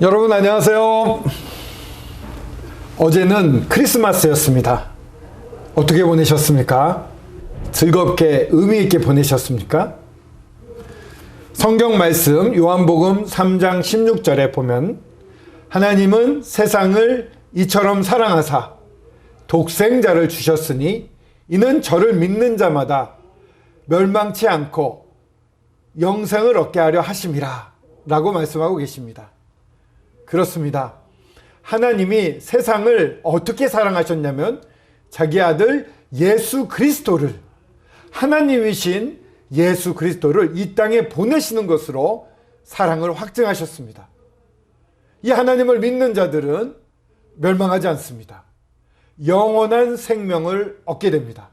여러분 안녕하세요. 어제는 크리스마스였습니다. 어떻게 보내셨습니까? 즐겁게 의미 있게 보내셨습니까? 성경 말씀 요한복음 3장 16절에 보면 하나님은 세상을 이처럼 사랑하사 독생자를 주셨으니 이는 저를 믿는 자마다 멸망치 않고 영생을 얻게 하려 하심이라 라고 말씀하고 계십니다. 그렇습니다. 하나님이 세상을 어떻게 사랑하셨냐면 자기 아들 예수 그리스도를 하나님이신 예수 그리스도를 이 땅에 보내시는 것으로 사랑을 확증하셨습니다. 이 하나님을 믿는 자들은 멸망하지 않습니다. 영원한 생명을 얻게 됩니다.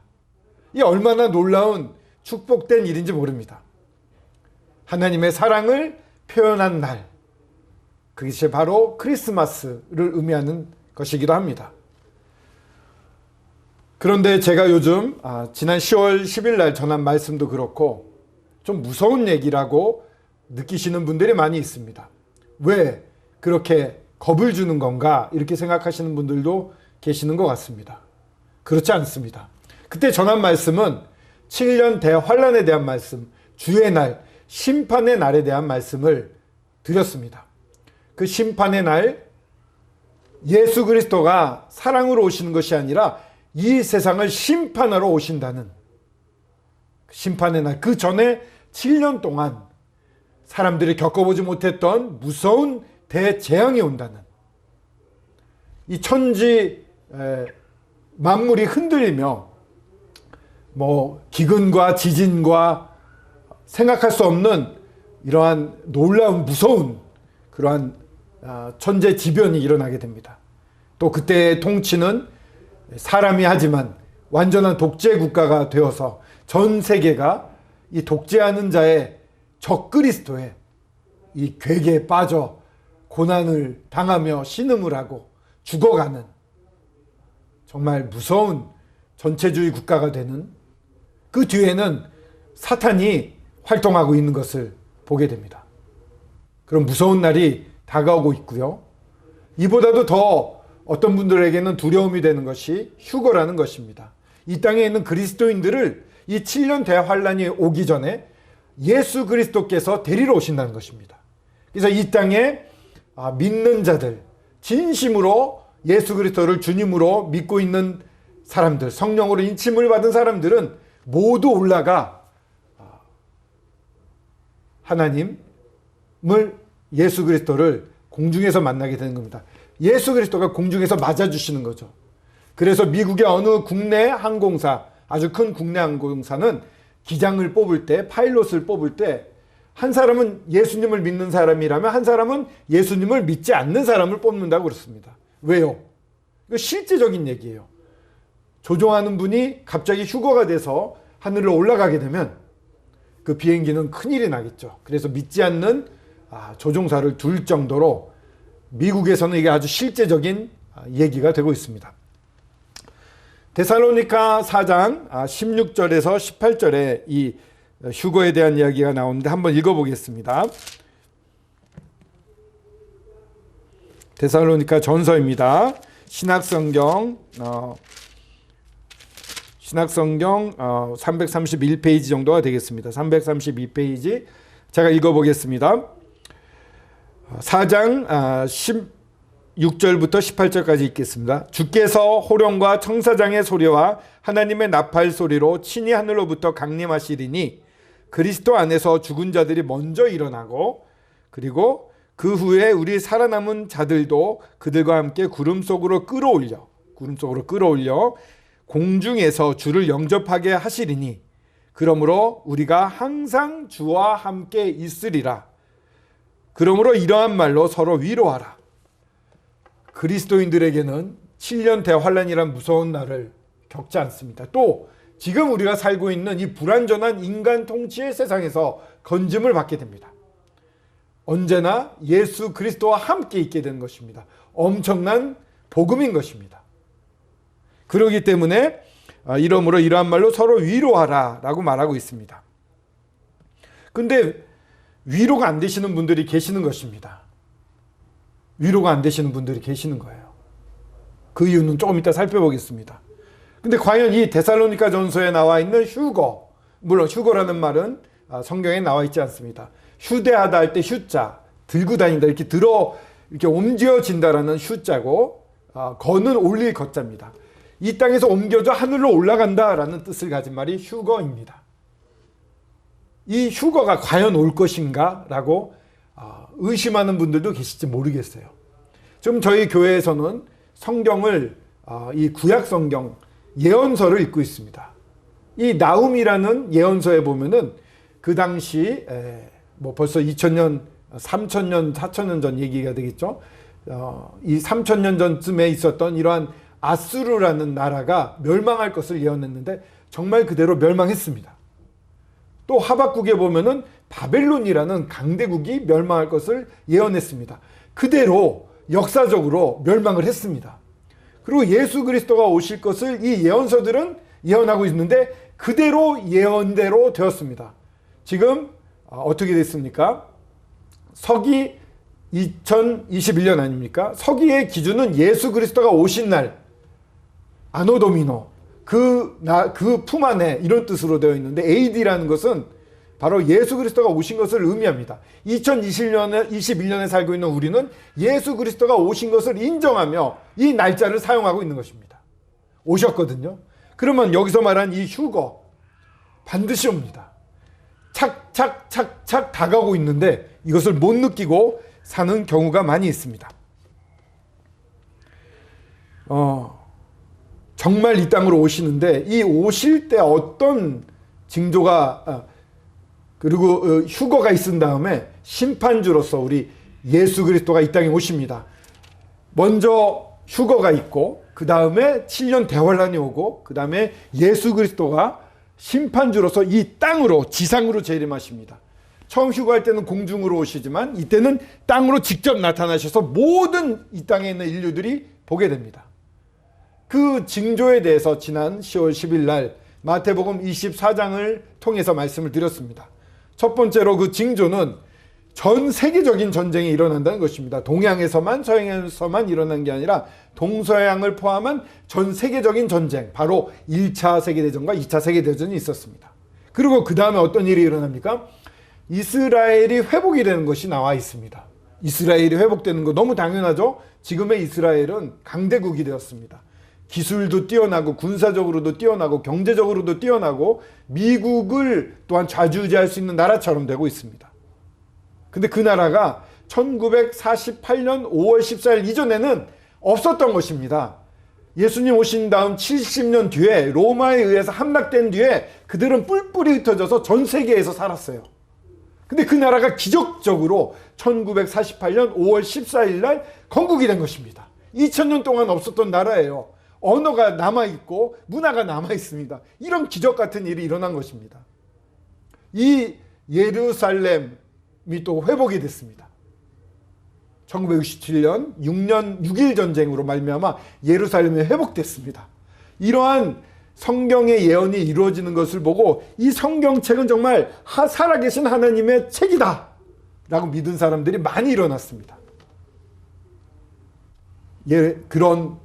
이 얼마나 놀라운 축복된 일인지 모릅니다. 하나님의 사랑을 표현한 날, 그것이 바로 크리스마스를 의미하는 것이기도 합니다. 그런데 제가 요즘 아, 지난 10월 10일 날 전한 말씀도 그렇고 좀 무서운 얘기라고 느끼시는 분들이 많이 있습니다. 왜 그렇게 겁을 주는 건가 이렇게 생각하시는 분들도 계시는 것 같습니다. 그렇지 않습니다. 그때 전한 말씀은 7년 대환란에 대한 말씀, 주의 날, 심판의 날에 대한 말씀을 드렸습니다. 그 심판의 날 예수 그리스도가 사랑으로 오시는 것이 아니라 이 세상을 심판하러 오신다는 심판의 날, 그 전에 7년 동안 사람들이 겪어보지 못했던 무서운 대재앙이 온다는. 이 천지 만물이 흔들리며 뭐 기근과 지진과 생각할 수 없는 이러한 놀라운 무서운 그러한 아, 천재 지변이 일어나게 됩니다. 또 그때의 통치는 사람이 하지만 완전한 독재 국가가 되어서 전 세계가 이 독재하는 자의 적그리스도의 이 괴계에 빠져 고난을 당하며 신음을 하고 죽어가는 정말 무서운 전체주의 국가가 되는 그 뒤에는 사탄이 활동하고 있는 것을 보게 됩니다. 그런 무서운 날이 다가오고 있고요. 이보다도 더 어떤 분들에게는 두려움이 되는 것이 휴거라는 것입니다. 이 땅에 있는 그리스도인들을 이 7년 대환란이 오기 전에 예수 그리스도께서 데리러 오신다는 것입니다. 그래서 이 땅에 아, 믿는 자들, 진심으로 예수 그리스도를 주님으로 믿고 있는 사람들, 성령으로 인침을 받은 사람들은 모두 올라가 아, 하나님을 예수 그리스도를 공중에서 만나게 되는 겁니다. 예수 그리스도가 공중에서 맞아주시는 거죠. 그래서 미국의 어느 국내 항공사, 아주 큰 국내 항공사는 기장을 뽑을 때, 파일럿을 뽑을 때, 한 사람은 예수님을 믿는 사람이라면 한 사람은 예수님을 믿지 않는 사람을 뽑는다고 그렇습니다. 왜요? 이거 실제적인 얘기예요. 조종하는 분이 갑자기 휴거가 돼서 하늘로 올라가게 되면 그 비행기는 큰일이 나겠죠. 그래서 믿지 않는 아, 조종사를 둘 정도로 미국에서는 이게 아주 실제적인 아, 얘기가 되고 있습니다. 데살로니카 4장 16절에서 아, 18절에 이 휴거에 대한 이야기가 나오는데 한번 읽어보겠습니다. 데살로니카 전서입니다. 신학성경 어, 신학성경 어, 331페이지 정도가 되겠습니다. 332페이지 제가 읽어보겠습니다. 4장 16절부터 아, 18절까지 읽겠습니다. 주께서 호령과 청사장의 소리와 하나님의 나팔 소리로 친히 하늘로부터 강림하시리니 그리스도 안에서 죽은 자들이 먼저 일어나고 그리고 그 후에 우리 살아남은 자들도 그들과 함께 구름 속으로 끌어올려 구름 속으로 끌어올려 공중에서 주를 영접하게 하시리니 그러므로 우리가 항상 주와 함께 있으리라. 그러므로 이러한 말로 서로 위로하라. 그리스도인들에게는 7년 대환란이란 무서운 날을 겪지 않습니다. 또 지금 우리가 살고 있는 이 불완전한 인간 통치의 세상에서 건짐을 받게 됩니다. 언제나 예수 그리스도와 함께 있게 되는 것입니다. 엄청난 복음인 것입니다. 그러기 때문에 아, 이러므로 이러한 말로 서로 위로하라 라고 말하고 있습니다. 근데 위로가 안 되시는 분들이 계시는 것입니다. 위로가 안 되시는 분들이 계시는 거예요. 그 이유는 조금 이따 살펴보겠습니다. 근데 과연 이 데살로니가 전서에 나와 있는 휴거, 물론 휴거라는 말은 아, 성경에 나와 있지 않습니다. 휴대하다 할 때 휴자, 들고 다닌다 이렇게 들어 이렇게 옮겨진다라는 휴자고 아, 거는 올릴 거자입니다. 이 땅에서 옮겨져 하늘로 올라간다라는 뜻을 가진 말이 휴거입니다. 이 휴거가 과연 올 것인가 라고 아, 의심하는 분들도 계실지 모르겠어요. 지금 저희 교회에서는 성경을 아, 이 구약 성경 예언서를 읽고 있습니다. 이 나움이라는 예언서에 보면은 그 당시 에, 뭐 벌써 2000년, 3000년, 4000년 전 얘기가 되겠죠. 어, 이 3000년 전쯤에 있었던 이러한 아수르라는 나라가 멸망할 것을 예언했는데 정말 그대로 멸망했습니다. 또 하박국에 보면은 바벨론이라는 강대국이 멸망할 것을 예언했습니다. 그대로 역사적으로 멸망을 했습니다. 그리고 예수 그리스도가 오실 것을 이 예언서들은 예언하고 있는데 그대로 예언대로 되었습니다. 지금 아, 어떻게 됐습니까? 서기 2021년 아닙니까? 서기의 기준은 예수 그리스도가 오신 날 아노도미노 그 나 그 품 안에 이런 뜻으로 되어 있는데 AD라는 것은 바로 예수 그리스도가 오신 것을 의미합니다. 2021년에 21년에 살고 있는 우리는 예수 그리스도가 오신 것을 인정하며 이 날짜를 사용하고 있는 것입니다. 오셨거든요. 그러면 여기서 말한 이 휴거 반드시 옵니다. 착착착착 다가오고 있는데 이것을 못 느끼고 사는 경우가 많이 있습니다. 어, 정말 이 땅으로 오시는데 이 오실 때 어떤 징조가 아, 그리고 어, 휴거가 있은 다음에 심판주로서 우리 예수 그리스도가 이 땅에 오십니다. 먼저 휴거가 있고 그 다음에 7년 대환란이 오고 그 다음에 예수 그리스도가 심판주로서 이 땅으로 지상으로 재림하십니다. 처음 휴거할 때는 공중으로 오시지만 이때는 땅으로 직접 나타나셔서 모든 이 땅에 있는 인류들이 보게 됩니다. 그 징조에 대해서 지난 10월 10일 날 마태복음 24장을 통해서 말씀을 드렸습니다. 첫 번째로 그 징조는 전 세계적인 전쟁이 일어난다는 것입니다. 동양에서만 서양에서만 일어난 게 아니라 동서양을 포함한 전 세계적인 전쟁, 바로 1차 세계대전과 2차 세계대전이 있었습니다. 그리고 그 다음에 어떤 일이 일어납니까? 이스라엘이 회복이 되는 것이 나와 있습니다. 이스라엘이 회복되는 거 너무 당연하죠? 지금의 이스라엘은 강대국이 되었습니다. 기술도 뛰어나고 군사적으로도 뛰어나고 경제적으로도 뛰어나고 미국을 또한 좌지우지할 수 있는 나라처럼 되고 있습니다. 근데 그 나라가 1948년 5월 14일 이전에는 없었던 것입니다. 예수님 오신 다음 70년 뒤에 로마에 의해서 함락된 뒤에 그들은 뿔뿔이 흩어져서 전 세계에서 살았어요. 근데 그 나라가 기적적으로 1948년 5월 14일 날 건국이 된 것입니다. 2000년 동안 없었던 나라예요. 언어가 남아있고 문화가 남아있습니다. 이런 기적 같은 일이 일어난 것입니다. 이 예루살렘이 또 회복이 됐습니다. 1967년 6년 6일 전쟁으로 말미암아 예루살렘이 회복됐습니다. 이러한 성경의 예언이 이루어지는 것을 보고 이 성경책은 정말 살아계신 하나님의 책이다 라고 믿은 사람들이 많이 일어났습니다. 예, 그런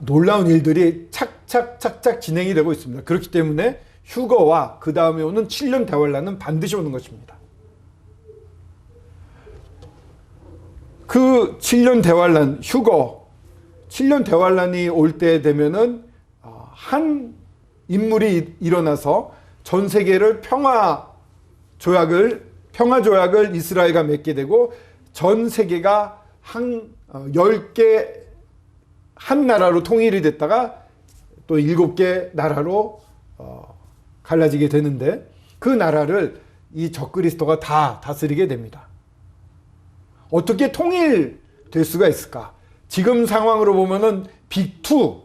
놀라운 일들이 착착착착 진행이 되고 있습니다. 그렇기 때문에 휴거와 그 다음에 오는 7년 대환란은 반드시 오는 것입니다. 그 7년 대환란, 휴거, 7년 대환란이 올 때 되면은 어, 한 인물이 일어나서 전 세계를 평화 조약을 평화 조약을 이스라엘과 맺게 되고 전 세계가 한 10개 어, 한 나라로 통일이 됐다가 또 일곱 개 나라로 어, 갈라지게 되는데 그 나라를 이 적그리스도가 다 다스리게 됩니다. 어떻게 통일될 수가 있을까? 지금 상황으로 보면은 빅2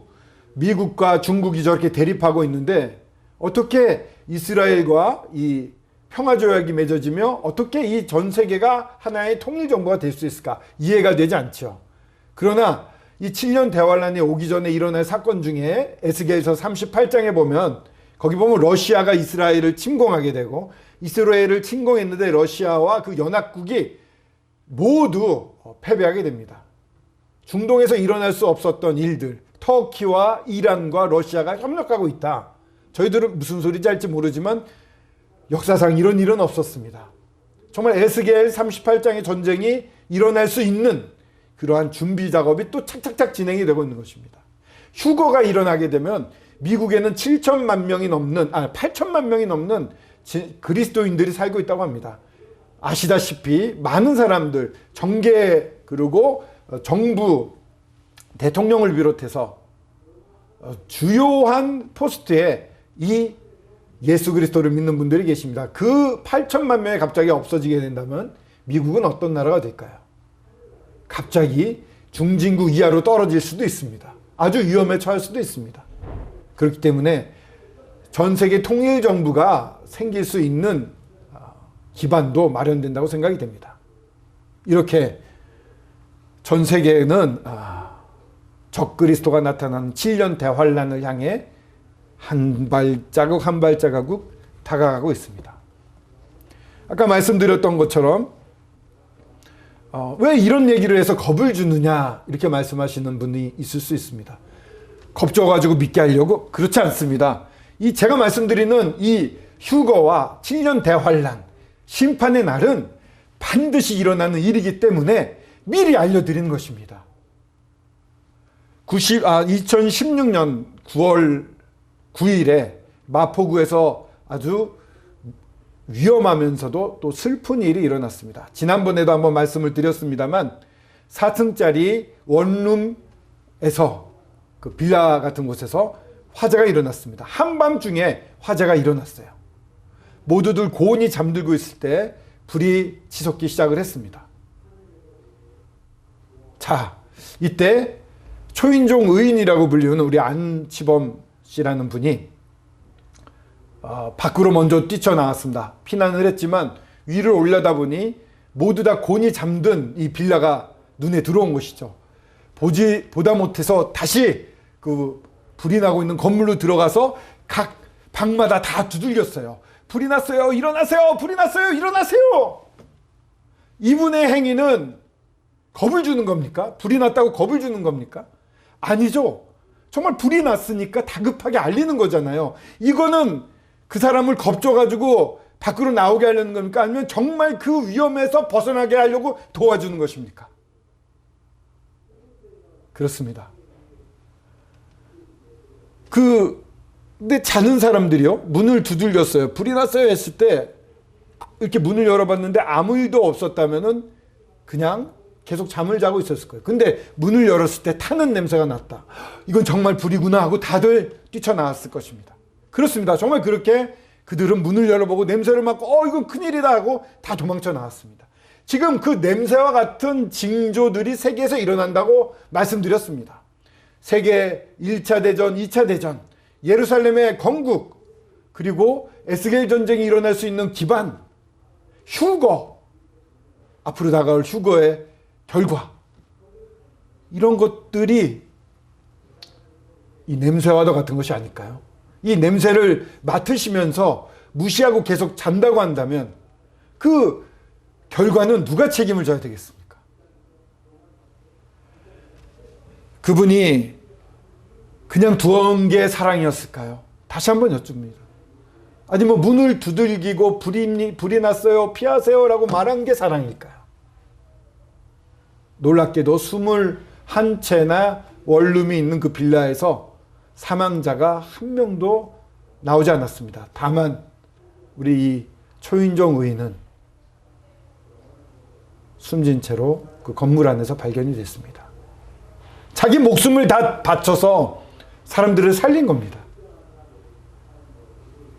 미국과 중국이 저렇게 대립하고 있는데 어떻게 이스라엘과 이 평화 조약이 맺어지며 어떻게 이 전 세계가 하나의 통일 정부가 될 수 있을까? 이해가 되지 않죠. 그러나 이 7년 대환란이 오기 전에 일어날 사건 중에 에스겔서 38장에 보면 거기 보면 러시아가 이스라엘을 침공하게 되고 이스라엘을 침공했는데 러시아와 그 연합국이 모두 어, 패배하게 됩니다. 중동에서 일어날 수 없었던 일들, 터키와 이란과 러시아가 협력하고 있다. 저희들은 무슨 소리인지 알지 모르지만 역사상 이런 일은 없었습니다. 정말 에스겔 38장의 전쟁이 일어날 수 있는 그러한 준비 작업이 또 착착착 진행이 되고 있는 것입니다. 휴거가 일어나게 되면 미국에는 7천만 명이 넘는 아 8천만 명이 넘는 지- 그리스도인들이 살고 있다고 합니다. 아시다시피 많은 사람들 정계 그리고 어, 정부 대통령을 비롯해서 어, 주요한 포스트에 이 예수 그리스도를 믿는 분들이 계십니다. 그 8천만 명이 갑자기 없어지게 된다면 미국은 어떤 나라가 될까요? 갑자기 중진국 이하로 떨어질 수도 있습니다. 아주 위험에 처할 수도 있습니다. 그렇기 때문에 전 세계 통일 정부가 생길 수 있는 아, 기반도 마련된다고 생각이 됩니다. 이렇게 전 세계는 아, 적그리스도가 나타나는 7년 대환란을 향해 한 발자국 한 발자국 다가가고 있습니다. 아까 말씀드렸던 것처럼 어, 왜 이런 얘기를 해서 겁을 주느냐 이렇게 말씀하시는 분이 있을 수 있습니다. 겁줘가지고 믿게 하려고 그렇지 않습니다. 이 제가 말씀드리는 이 휴거와 7년 대환란 심판의 날은 반드시 일어나는 일이기 때문에 미리 알려드리는 것입니다. 90, 아, 2016년 9월 9일에 마포구에서 아주 위험하면서도 또 슬픈 일이 일어났습니다. 지난번에도 한번 말씀을 드렸습니다만 4층짜리 원룸에서 그 빌라 같은 곳에서 화재가 일어났습니다. 한밤중에 화재가 일어났어요. 모두들 고온이 잠들고 있을 때 불이 치솟기 시작을 했습니다. 자, 이때 초인종 의인이라고 불리는 우리 안치범 씨라는 분이 어, 밖으로 먼저 뛰쳐나왔습니다. 피난을 했지만 위를 올려다 보니 모두 다 곤이 잠든 이 빌라가 눈에 들어온 것이죠. 보지 보다 못해서 다시 그 불이 나고 있는 건물로 들어가서 각 방마다 다 두들겼어요. 불이 났어요. 일어나세요. 불이 났어요. 일어나세요. 이분의 행위는 겁을 주는 겁니까? 불이 났다고 겁을 주는 겁니까? 아니죠. 정말 불이 났으니까 다급하게 알리는 거잖아요. 이거는 그 사람을 겁줘가지고 밖으로 나오게 하려는 겁니까? 아니면 정말 그 위험에서 벗어나게 하려고 도와주는 것입니까? 그렇습니다. 그, 근데 자는 사람들이요? 문을 두들겼어요. 불이 났어요 했을 때 이렇게 문을 열어봤는데 아무 일도 없었다면은 그냥 계속 잠을 자고 있었을 거예요. 근데 문을 열었을 때 타는 냄새가 났다. 이건 정말 불이구나 하고 다들 뛰쳐나왔을 것입니다. 그렇습니다. 정말 그렇게 그들은 문을 열어보고 냄새를 맡고 어 이건 큰일이다 하고 다 도망쳐 나왔습니다. 지금 그 냄새와 같은 징조들이 세계에서 일어난다고 말씀드렸습니다. 세계 1차 대전, 2차 대전, 예루살렘의 건국, 그리고 에스겔 전쟁이 일어날 수 있는 기반, 휴거, 앞으로 다가올 휴거의 결과, 이런 것들이 이 냄새와도 같은 것이 아닐까요? 이 냄새를 맡으시면서 무시하고 계속 잔다고 한다면 그 결과는 누가 책임을 져야 되겠습니까? 그분이 그냥 두어온 게 사랑이었을까요? 다시 한번 여쭙니다. 아니 뭐 문을 두들기고 불이 불이 났어요 피하세요라고 말한 게 사랑일까요? 놀랍게도 스물 한 채나 원룸이 있는 그 빌라에서 사망자가 한 명도 나오지 않았습니다. 다만 우리 이 초인종 의인은 숨진 채로 그 건물 안에서 발견이 됐습니다. 자기 목숨을 다 바쳐서 사람들을 살린 겁니다.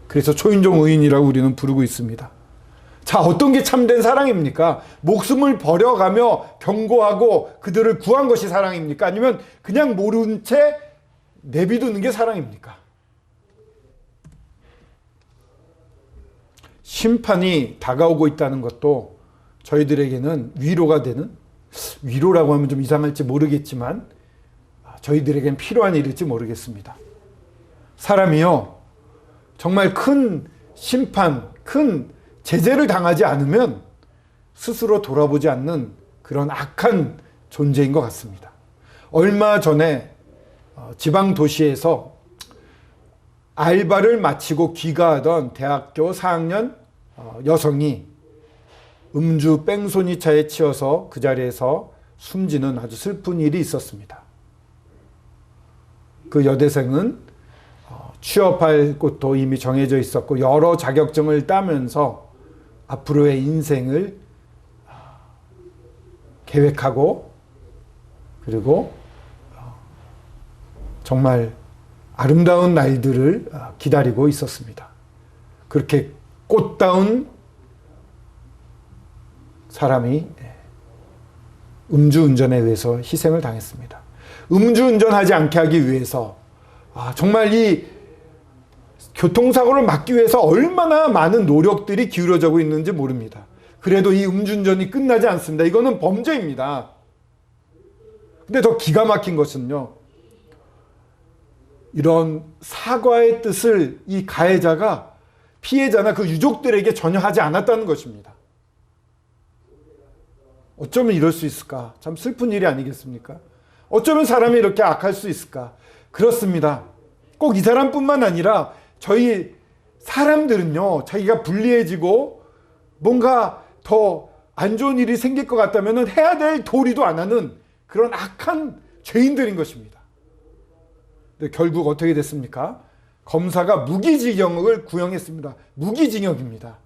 그래서 초인종 의인이라고 우리는 부르고 있습니다. 자, 어떤 게 참된 사랑입니까? 목숨을 버려가며 경고하고 그들을 구한 것이 사랑입니까? 아니면 그냥 모른 채 내비두는 게 사랑입니까? 심판이 다가오고 있다는 것도 저희들에게는 위로가 되는 위로라고 하면 좀 이상할지 모르겠지만 저희들에겐 필요한 일일지 모르겠습니다. 사람이요 정말 큰 심판, 큰 제재를 당하지 않으면 스스로 돌아보지 않는 그런 악한 존재인 것 같습니다. 얼마 전에 어, 지방 도시에서 알바를 마치고 귀가하던 대학교 4학년 어, 여성이 음주 뺑소니 차에 치여서 그 자리에서 숨지는 아주 슬픈 일이 있었습니다. 그 여대생은 어, 취업할 곳도 이미 정해져 있었고 여러 자격증을 따면서 앞으로의 인생을 어, 계획하고 그리고 어, 정말 아름다운 날들을 어, 기다리고 있었습니다. 그렇게 꽃다운 사람이 예, 음주운전에 의해서 희생을 당했습니다. 음주운전하지 않게 하기 위해서 아, 정말 이 교통사고를 막기 위해서 얼마나 많은 노력들이 기울어지고 있는지 모릅니다. 그래도 이 음주운전이 끝나지 않습니다. 이거는 범죄입니다. 근데 더 기가 막힌 것은요. 이런 사과의 뜻을 이 가해자가 피해자나 그 유족들에게 전혀 하지 않았다는 것입니다. 어쩌면 이럴 수 있을까? 참 슬픈 일이 아니겠습니까? 어쩌면 사람이 이렇게 악할 수 있을까? 그렇습니다. 꼭 이 사람뿐만 아니라 저희 사람들은요, 자기가 불리해지고 뭔가 더 안 좋은 일이 생길 것 같다면 해야 될 도리도 안 하는 그런 악한 죄인들인 것입니다. 근데 결국 어떻게 됐습니까? 검사가 무기징역을 구형했습니다. 무기징역입니다.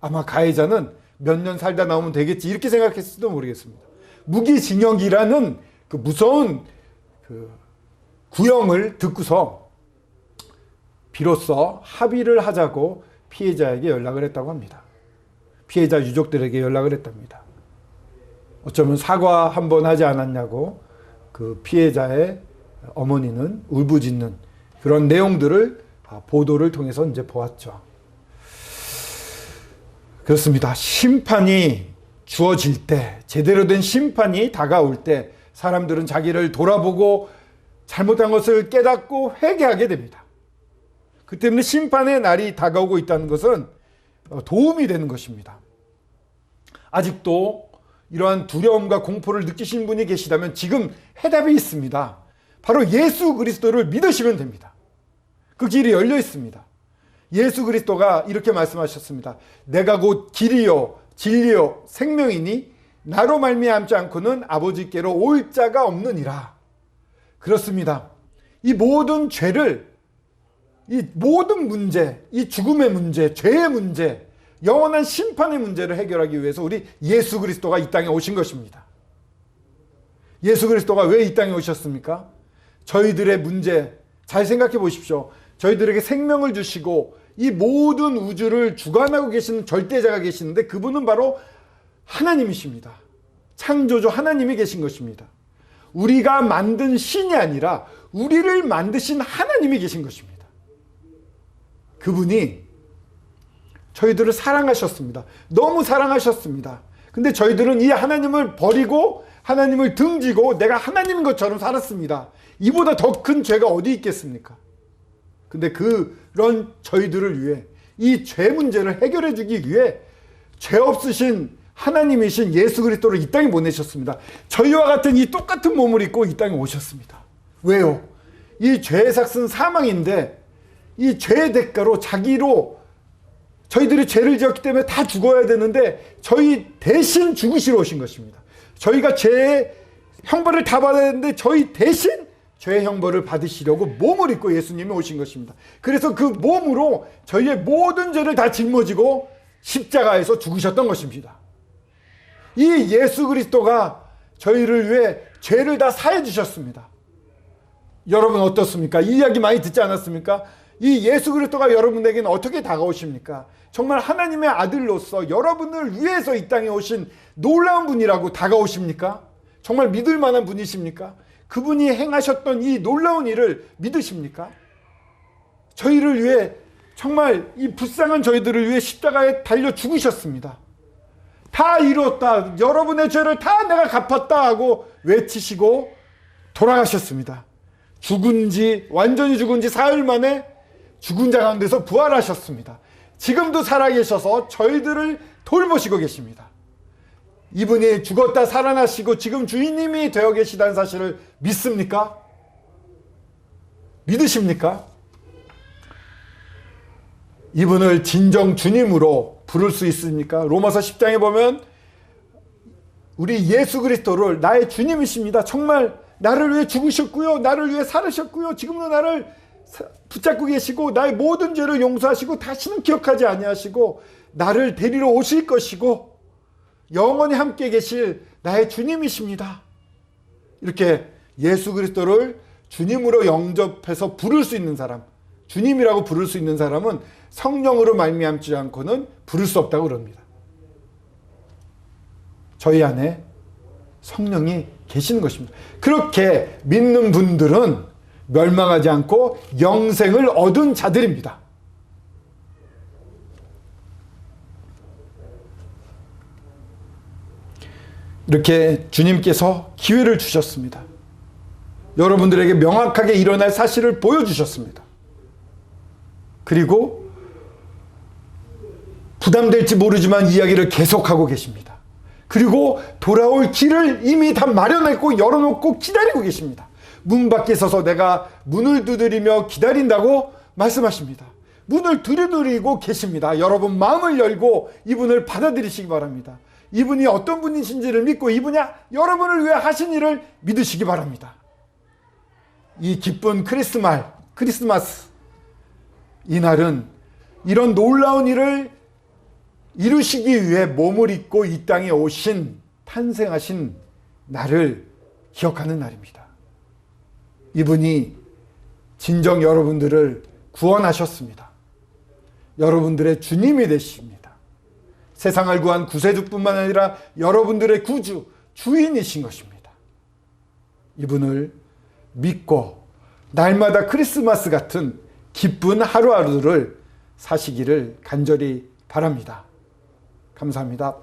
아마 가해자는 몇 년 살다 나오면 되겠지 이렇게 생각했을지도 모르겠습니다. 무기징역이라는 그 무서운 그 구형을 듣고서 비로소 합의를 하자고 피해자에게 연락을 했다고 합니다. 피해자 유족들에게 연락을 했답니다. 어쩌면 사과 한 번 하지 않았냐고 그 피해자의 어머니는 울부짖는 그런 내용들을 보도를 통해서 이제 보았죠. 그렇습니다. 심판이 주어질 때, 제대로 된 심판이 다가올 때, 사람들은 자기를 돌아보고 잘못한 것을 깨닫고 회개하게 됩니다. 그 때문에 심판의 날이 다가오고 있다는 것은 도움이 되는 것입니다. 아직도 이러한 두려움과 공포를 느끼신 분이 계시다면 지금 해답이 있습니다. 바로 예수 그리스도를 믿으시면 됩니다. 그 길이 열려 있습니다. 예수 그리스도가 이렇게 말씀하셨습니다. 내가 곧 길이요 진리요 생명이니 나로 말미암지 않고는 아버지께로 올 자가 없느니라. 그렇습니다. 이 모든 죄를 이 모든 문제, 이 죽음의 문제, 죄의 문제, 영원한 심판의 문제를 해결하기 위해서 우리 예수 그리스도가 이 땅에 오신 것입니다. 예수 그리스도가 왜 이 땅에 오셨습니까? 저희들의 문제 잘 생각해 보십시오. 저희들에게 생명을 주시고 이 모든 우주를 주관하고 계시는 절대자가 계시는데 그분은 바로 하나님이십니다. 창조주 하나님이 계신 것입니다. 우리가 만든 신이 아니라 우리를 만드신 하나님이 계신 것입니다. 그분이 저희들을 사랑하셨습니다. 너무 사랑하셨습니다. 근데 저희들은 이 하나님을 버리고 하나님을 등지고 내가 하나님인 것처럼 살았습니다. 이보다 더 큰 죄가 어디 있겠습니까? 근데 그런 저희들을 위해 이 죄 문제를 해결해 주기 위해 죄 없으신 하나님이신 예수 그리스도를 이 땅에 보내셨습니다. 저희와 같은 이 똑같은 몸을 입고 이 땅에 오셨습니다. 왜요? 이 죄의 삭은 사망인데 이 죄의 대가로 자기로 저희들이 죄를 지었기 때문에 다 죽어야 되는데 저희 대신 죽으시러 오신 것입니다. 저희가 죄의 형벌을 다 받아야 되는데 저희 대신 죄의 형벌을 받으시려고 몸을 입고 예수님이 오신 것입니다. 그래서 그 몸으로 저희의 모든 죄를 다 짊어지고 십자가에서 죽으셨던 것입니다. 이 예수 그리스도가 저희를 위해 죄를 다 사해 주셨습니다. 여러분 어떻습니까? 이 이야기 많이 듣지 않았습니까? 이 예수 그리스도가 여러분에게는 어떻게 다가오십니까? 정말 하나님의 아들로서 여러분을 위해서 이 땅에 오신 놀라운 분이라고 다가오십니까? 정말 믿을 만한 분이십니까? 그분이 행하셨던 이 놀라운 일을 믿으십니까? 저희를 위해 정말 이 불쌍한 저희들을 위해 십자가에 달려 죽으셨습니다. 다 이뤘다. 여러분의 죄를 다 내가 갚았다 하고 외치시고 돌아가셨습니다. 죽은 지, 완전히 죽은 지 사흘 만에 죽은 자 가운데서 부활하셨습니다. 지금도 살아계셔서 저희들을 돌보시고 계십니다. 이분이 죽었다 살아나시고 지금 주인님이 되어 계시다는 사실을 믿습니까? 믿으십니까? 이분을 진정 주님으로 부를 수 있습니까? 로마서 10장에 보면 우리 예수 그리스도를 나의 주님이십니다. 정말 나를 위해 죽으셨고요. 나를 위해 살으셨고요. 지금도 나를 사- 붙잡고 계시고 나의 모든 죄를 용서하시고 다시는 기억하지 아니하시고 나를 데리러 오실 것이고 영원히 함께 계실 나의 주님이십니다. 이렇게 예수 그리스도를 주님으로 영접해서 부를 수 있는 사람, 주님이라고 부를 수 있는 사람은 성령으로 말미암지 않고는 부를 수 없다고 그럽니다. 저희 안에 성령이 계시는 것입니다. 그렇게 믿는 분들은 멸망하지 않고 영생을 얻은 자들입니다. 이렇게 주님께서 기회를 주셨습니다. 여러분들에게 명확하게 일어날 사실을 보여주셨습니다. 그리고 부담될지 모르지만 이야기를 계속하고 계십니다. 그리고 돌아올 길을 이미 다 마련했고 열어놓고 기다리고 계십니다. 문 밖에 서서 내가 문을 두드리며 기다린다고 말씀하십니다. 문을 두드리고 계십니다. 여러분 마음을 열고 이분을 받아들이시기 바랍니다. 이분이 어떤 분이신지를 믿고 이분이 여러분을 위해 하신 일을 믿으시기 바랍니다. 이 기쁜 크리스말, 크리스마스 이날은 이런 놀라운 일을 이루시기 위해 몸을 입고 이 땅에 오신 탄생하신 나를 기억하는 날입니다. 이분이 진정 여러분들을 구원하셨습니다. 여러분들의 주님이 되십니다. 세상을 구한 구세주뿐만 아니라 여러분들의 구주, 주인이신 것입니다. 이분을 믿고 날마다 크리스마스 같은 기쁜 하루하루를 사시기를 간절히 바랍니다. 감사합니다.